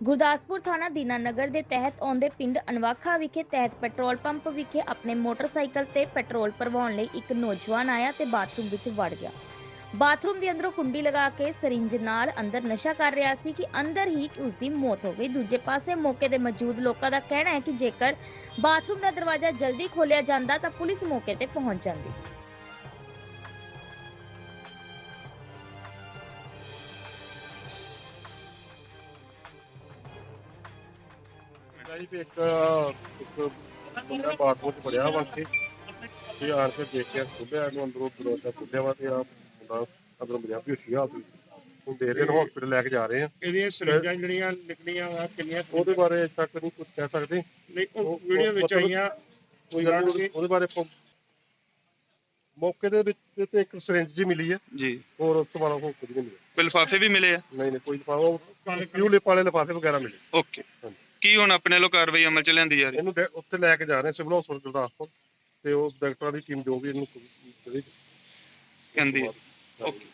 ਗੁਰਦਾਸਪੁਰ ਥਾਣਾ ਦੀਨਾਨਗਰ ਦੇ ਤਹਿਤ ਆਉਂਦੇ ਪਿੰਡ ਅਨਵਾਖਾ ਵਿਖੇ ਤਹਿਤ ਪੈਟਰੋਲ ਪੰਪ ਵਿਖੇ ਆਪਣੇ ਮੋਟਰਸਾਈਕਲ ਤੇ ਪੈਟਰੋਲ ਭਰਵਾਉਣ ਲਈ ਇੱਕ ਨੌਜਵਾਨ ਆਇਆ ਤੇ ਬਾਥਰੂਮ ਵਿੱਚ ਵੜ ਗਿਆ। ਬਾਥਰੂਮ ਦੇ ਅੰਦਰੋਂ ਕੁੰਡੀ ਲਗਾ ਕੇ ਸਰਿੰਜ ਨਾਲ ਅੰਦਰ ਨਸ਼ਾ ਕਰ ਰਿਹਾ ਸੀ ਕਿ ਅੰਦਰ ਹੀ ਉਸ ਦੀ ਮੌਤ ਹੋ ਗਈ। ਦੂਜੇ ਪਾਸੇ ਮੌਕੇ ਤੇ ਮੌਜੂਦ ਲੋਕਾਂ ਦਾ ਕਹਿਣਾ ਹੈ ਕਿ ਜੇਕਰ ਬਾਥਰੂਮ ਦਾ ਦਰਵਾਜ਼ਾ ਜਲਦੀ ਖੋਲ੍ਹਿਆ ਜਾਂਦਾ ਤਾਂ ਪੁਲਿਸ ਮੌਕੇ ਤੇ ਪਹੁੰਚ ਜਾਂਦੀ। ਮੇਰਾ ਜੀ ਵੀ ਇੱਕ ਇੱਕ ਮੁੰਡਾ ਬਾਥਰੂਮ ਚ ਬੜਿਆ ਵਾ ਕੇ ਤੇ ਆਣ ਕੇ ਦੇਖਿਆ ਖੁੱਲਿਆ ਇਹਨੂੰ ਅੰਦਰੋਂ ਦਰਵਾਜ਼ਾ ਖੁੱਲਿਆ ਵਾ ਤੇ ਆ ਮੁੰਡਾ ਅੰਦਰੋਂ ਬੜਿਆ ਵੀ ਆ ਵੀ ਹੁਣ ਦੇ ਰਹੇ ਨੇ ਹਸਪੀਟਲ ਲੈ ਕੇ ਜਾ ਰਹੇ ਆ। ਇਹਦੀਆਂ ਸਰਿੰਜਾਂ ਜਿਹੜੀਆਂ ਨਿਕਲੀਆਂ ਵਾ ਕਿੰਨੀਆਂ ਕੁ- ਉਹਦੇ ਬਾਰੇ ਅਜੇ ਤੱਕ ਨਹੀਂ ਕੁਝ ਕਹਿ ਸਕਦੇ। ਨਹੀਂ ਉਹ ਉਹ- ਵੀਡੀਓ ਵਿੱਚ ਮਤਲਬ- ਆਈਆਂ ਕੋਈ ਗੱਲ ਨੀ, ਉਹਦੇ- ਉਹਦੇ ਬਾਰੇ ਪ- ਮੌਕੇ ਦੇ ਵਿੱਚ ਤੇ ਇੱਕ ਸਿਰਿੰਜ ਜੀ ਮਿਲੀ ਹੈ ਜੀ। ਹੋਰ ਉਸ ਤੋਂ ਬਾਅਦ ਹੋਰ ਕੁਝ ਨਹੀਂ ਮਿਲਿਆ। ਕੋਈ ਲਿਫਾਫੇ ਵੀ ਮਿਲੇ ਆ? ਨਹੀਂ ਨਹੀਂ ਕੋਈ ਲਿਫਾਫਾ ਉਹ ਪਿਊਲਿਪ ਵਾਲੇ ਲਿਫਾਫੇ ਵਗੈਰਾ ਮਿਲੇ। ਓਕੇ। ਕੀ ਹੁਣ ਆਪਣੇ ਲੋ ਕਾਰਵਾਈ ਅਮਲ ਚ ਲਿਆਂਦੀ ਜਾ ਰਹੀ? ਇਹਨੂੰ ਉੱਥੇ ਲੈ ਕੇ ਜਾ ਰਹੇ ਸਿਵਲ ਹਸਪਤਾਲ ਗੁਰਦਾਸਪੁਰ ਤੇ ਉਹ ਡਾਕਟਰਾਂ ਦੀ ਟੀਮ ਜੋ ਵੀ ਇਹਨੂੰ ਜਿਹੜੀ ਕਹਿੰਦੀ ਹੈ। ਓਕੇ।